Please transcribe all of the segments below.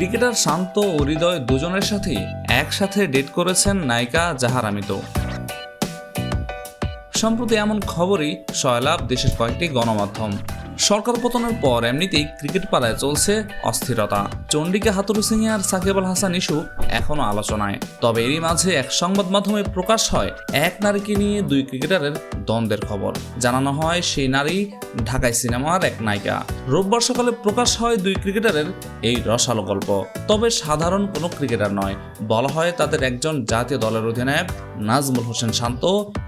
Cricketer শান্ত ও হৃদয় দুজনের সাথে একসাথে ডেট করেছেন নায়িকা জাহার আমিতো। সম্প্রতি এমন খবরই সয়লাভ দেশের কয়েকটি গণমাধ্যম। সরকার পতনের পর এমনিতেই ক্রিকেট পাড়ায় চলছে অস্থিরতা। চন্ডিকা হাতুরু সিং আর সাকিব আল হাসান ইস্যু এখনও আলোচনায়। তবে এরই মাঝে এক সংবাদ মাধ্যমে প্রকাশ হয়, এক নারীকে নিয়ে দুই ক্রিকেটারের দ্বন্দ্বের খবর। জানানো হয়, সেই নারী ঢাকায় সিনেমার এক নায়িকা। রোববার সকালে প্রকাশ হয় দুই ক্রিকেটারের এই রসালো গল্প। তবে সাধারণ কোনো ক্রিকেটার নয়, বলা হয় তাদের একজন জাতীয় দলের অধিনায়ক নাজমুল হোসেন শান্ত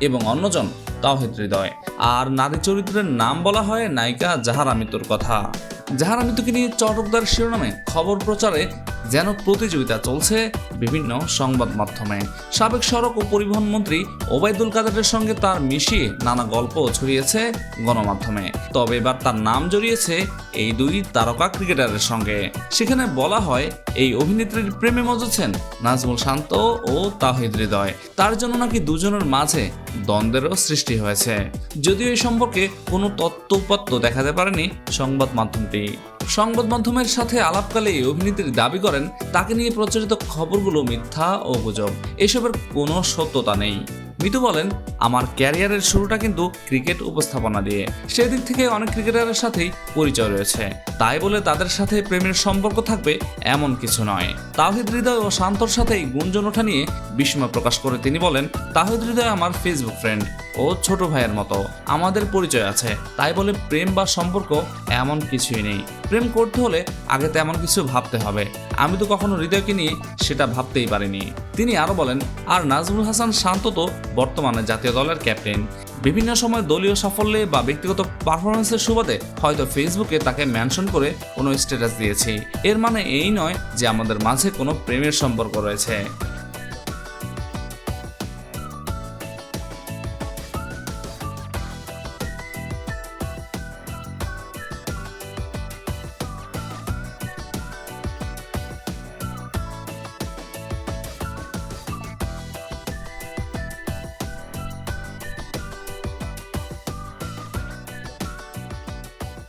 এবং অন্যজন তাওহিদ হৃদয়। আর নারী চরিত্রের নাম বলা হয় নায়িকা জাহারা মিতুর কথা। জাহারা মিতুকে নিয়ে চটকদার শিরোনামে খবর প্রচারে যেন প্রতিযোগিতা চলছে বিভিন্ন সংবাদ মাধ্যমে। সাবেক সড়ক ও পরিবহন মন্ত্রী ওবায়দুল কাদেরের সঙ্গে তার মিশিয়ে নানা গল্প ছড়িয়েছে গণমাধ্যমে। তবে এবার তার নাম জড়িয়েছে এই দুই তারকা ক্রিকেটারের সঙ্গে। সেখানে বলা হয়, এই অভিনেত্রীর প্রেমে মজেছেন নাজমুল শান্ত ও তাহিদ হৃদয়। তার জন্য নাকি দুজনের মাঝে দ্বন্দ্বেরও সৃষ্টি হয়েছে। যদিও এই সম্পর্কে কোনো তত্ত্ব উপাত্ত দেখাতে পারেনি সংবাদ মাধ্যমটি। সংবাদ মাধ্যমের সাথে আলাপকালে অভিনেত্রী দাবি করেন, তাকে নিয়ে প্রচারিত খবরগুলো মিথ্যা ও গুজব। এসবের কোনো সত্যতা নেই। মিতু বলেন, আমার ক্যারিয়ারের শুরুটা কিন্তু ক্রিকেট উপস্থাপনা দিয়ে। সেদিক থেকে অনেক ক্রিকেটারের সাথেই পরিচয় রয়েছে। তাই বলে তাদের সাথে প্রেমের সম্পর্ক থাকবে এমন কিছু নয়। তাহিদ হৃদয় ও শান্তর সাথে এই গুঞ্জন ওঠা নিয়ে বিস্ময় প্রকাশ করে তিনি বলেন, তাহিদ হৃদয় আমার ফেসবুক ফ্রেন্ড ও ছোট ভাইয়ের মতো। আমাদের পরিচয় আছে। তাই বলে প্রেম বা সম্পর্ক এমন কিছুই নেই। প্রেম করতে হলে আগে তেমন কিছু ভাবতে হবে। আমি তো কখনো হৃদয়কে নিয়ে সেটা ভাবতেই পারিনি। তিনি আরও বলেন, আর নাজমুল হাসান শান্ত তো বর্তমানে জাতীয় দলের ক্যাপ্টেন। বিভিন্ন সময় দলীয় সাফল্যে বা ব্যক্তিগত পারফরমেন্সের সুবাদে হয়তো ফেসবুকে তাকে মেনশন করে কোনো স্ট্যাটাস দিয়েছি। এর মানে এই নয় যে আমাদের মাঝে কোনো প্রেমের সম্পর্ক রয়েছে।